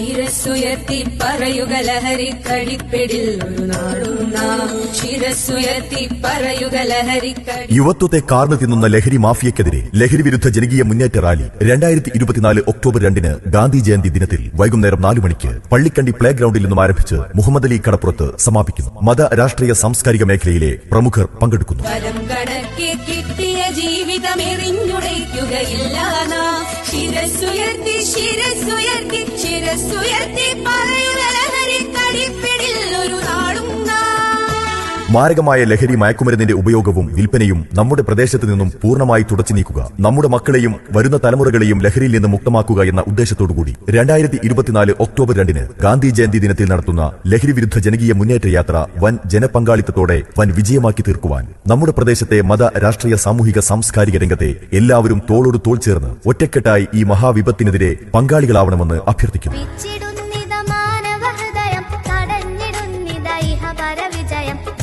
ശിരസ്സുയർത്തി പറയുക ലഹരി കടിപ്പിടിൽ ഒരു നാടും നാം ശിരസ്സുയർത്തി പറയുക യുവത്വത്തെ കാർന്നു തിന്നുന്ന ലഹരി മാഫിയക്കെതിരെ ലഹരി വിരുദ്ധ ജനകീയ മുന്നേറ്റ റാലി രണ്ടായിരത്തി ഇരുപത്തിനാല് ഒക്ടോബർ രണ്ടിന് ഗാന്ധി ജയന്തി ദിനത്തിൽ വൈകുന്നേരം നാലു മണിക്ക് പള്ളിക്കണ്ടി പ്ലേ ഗ്രൌണ്ടിൽ നിന്നും ആരംഭിച്ച് മുഹമ്മദ് അലി കടപ്പുറത്ത് സമാപിക്കുന്നു. മത രാഷ്ട്രീയ സാംസ്കാരിക മേഖലയിലെ പ്രമുഖർ പങ്കെടുക്കുന്നു. കിട്ടിയ ജീവിതം എറിഞ്ഞുടയ്ക്കുകയില്ല നാം. ശിരസ്സുയർത്തി ശിരസ്സുയർത്തി ശിരസ്സുയർത്തി പറയുക മാരകമായ ലഹരി മയക്കുമരുന്നിന്റെ ഉപയോഗവും വിൽപ്പനയും നമ്മുടെ പ്രദേശത്ത് നിന്നും പൂർണമായി തുടച്ചു നീക്കുക. നമ്മുടെ മക്കളെയും വരുന്ന തലമുറകളെയും ലഹരിയിൽ നിന്ന് മുക്തമാക്കുക എന്ന ഉദ്ദേശത്തോടുകൂടി രണ്ടായിരത്തി ഇരുപത്തിനാല് ഒക്ടോബർ രണ്ടിന് ഗാന്ധി ജയന്തി ദിനത്തിൽ നടത്തുന്ന ലഹരി വിരുദ്ധ ജനകീയ മുന്നേറ്റ യാത്ര വൻ ജനപങ്കാളിത്തത്തോടെ വൻ വിജയമാക്കി തീർക്കുവാൻ നമ്മുടെ പ്രദേശത്തെ മത രാഷ്ട്രീയ സാമൂഹിക സാംസ്കാരിക രംഗത്തെ എല്ലാവരും തോളോട് തോൾ ചേർന്ന് ഒറ്റക്കെട്ടായി ഈ മഹാവിപത്തിനെതിരെ പങ്കാളികളാവണമെന്ന് അഭ്യർത്ഥിക്കുന്നു.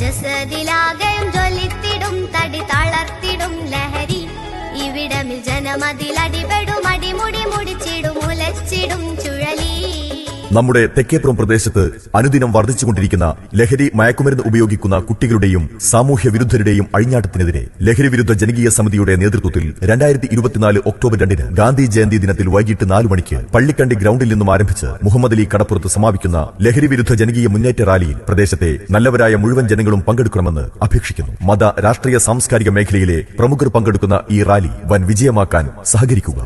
ജസദിലാകയും ജ്വലിത്തിടും തടി തളർത്തിടും ലഹരി. ഇവിടമിൽ ജനമതിലടിപെടും അടിമുടി മുടിച്ചിടും നമ്മുടെ തെക്കേപ്പുറം പ്രദേശത്ത് അനുദിനം വർദ്ധിച്ചുകൊണ്ടിരിക്കുന്ന ലഹരി മയക്കുമരുന്ന് ഉപയോഗിക്കുന്ന കുട്ടികളുടെയും സാമൂഹ്യ വിരുദ്ധരുടെയും അഴിഞ്ഞാട്ടത്തിനെതിരെ ലഹരി വിരുദ്ധ ജനകീയ സമിതിയുടെ നേതൃത്വത്തിൽ രണ്ടായിരത്തി ഇരുപത്തിനാല് ഒക്ടോബർ രണ്ടിന് ഗാന്ധി ജയന്തി ദിനത്തിൽ വൈകിട്ട് നാലു മണിക്ക് പള്ളിക്കണ്ടി ഗ്രൌണ്ടിൽ നിന്നും ആരംഭിച്ച് മുഹമ്മദ് അലി കടപ്പുറത്ത് സമാപിക്കുന്ന ലഹരി വിരുദ്ധ ജനകീയ മുന്നേറ്റ റാലിയിൽ പ്രദേശത്തെ നല്ലവരായ മുഴുവൻ ജനങ്ങളും പങ്കെടുക്കണമെന്ന് അപേക്ഷിക്കുന്നു. മത രാഷ്ട്രീയ സാംസ്കാരിക മേഖലയിലെ പ്രമുഖർ പങ്കെടുക്കുന്ന ഈ റാലി വൻ വിജയമാക്കാൻ സഹകരിക്കുക.